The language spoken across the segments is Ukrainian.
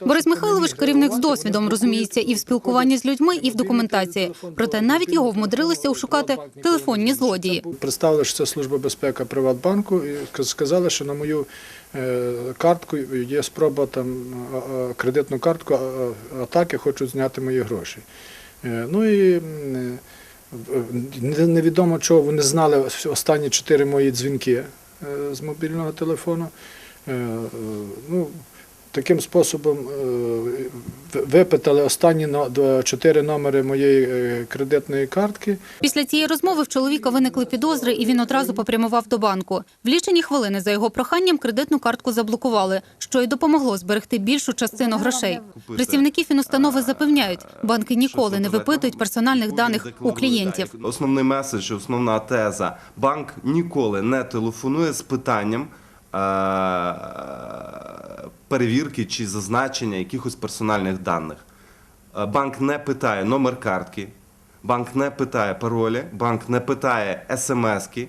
Борис Михайлович, керівник з досвідом, розуміється і в спілкуванні з людьми, і в документації. Проте навіть його вмудрилися ошукати телефонні злодії. Представили, що це служба безпеки Приватбанку, і ска- сказали, що на мою е, картку є спроба там а- а, кредитну картку атаки, хочуть зняти мої гроші. Е, Ну і е, невідомо чого вони знали останні чотири мої дзвінки е, з мобільного телефону. Е, е, Ну, Таким способом е, випитали останні чотири номери моєї е, кредитної картки. Після цієї розмови в чоловіка виникли підозри, і він одразу попрямував до банку. В лічені хвилини за його проханням кредитну картку заблокували, що й допомогло зберегти більшу частину грошей. Працівники фінустанови запевняють, банки ніколи не випитують персональних даних у клієнтів. Основний меседж, основна теза. Банк ніколи не телефонує з питанням е- перевірки чи зазначення якихось персональних даних. Е, Банк не питає номер картки, банк не питає паролі, банк не питає смски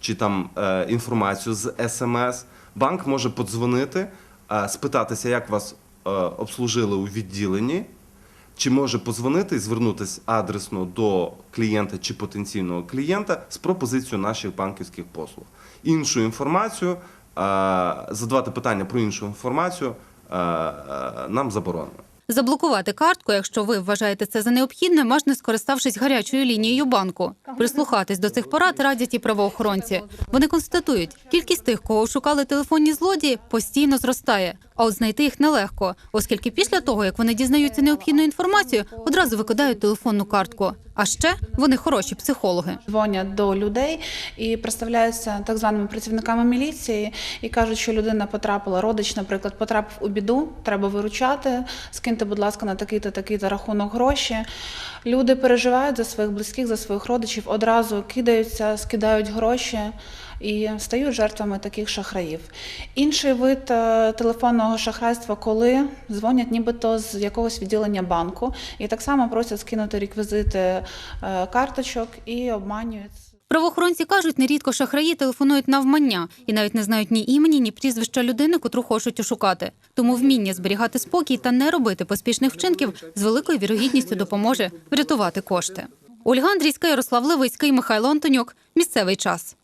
чи там е, інформацію з смс. Банк може подзвонити, е, спитатися, як вас обслужили у відділенні, чи може подзвонити і звернутися адресно до клієнта чи потенційного клієнта з пропозицією наших банківських послуг. Іншу інформацію, задавати питання про іншу інформацію е, е, нам заборонено. Заблокувати картку, якщо ви вважаєте це за необхідне, можна скориставшись гарячою лінією банку. Прислухатись до цих порад радять і правоохоронці. Вони констатують, кількість тих, кого шукали телефонні злодії, постійно зростає. А от знайти їх нелегко, оскільки після того, як вони дізнаються необхідну інформацію, одразу викидають телефонну картку. А ще вони хороші психологи. дзвонять до людей і представляються так званими працівниками міліції і кажуть, що людина потрапила, родич, наприклад, потрапив у біду, треба виручати, скиньте, будь ласка, на такий-то такий-то рахунок гроші. Люди переживають за своїх близьких, за своїх родичів, одразу кидаються, скидають гроші. І стають жертвами таких шахраїв. Інший вид е, телефонного шахрайства, коли дзвонять нібито з якогось відділення банку, і так само просять скинути реквізити е, карточок і обманюють. Правоохоронці кажуть, нерідко шахраї телефонують навмання і навіть не знають ні імені, ні прізвища людини, котру хочуть ошукати. Тому вміння зберігати спокій та не робити поспішних вчинків з великою вірогідністю допоможе врятувати кошти. Ольга Андрійська, Ярослав Левицький, Михайло Антонюк. Місцевий час.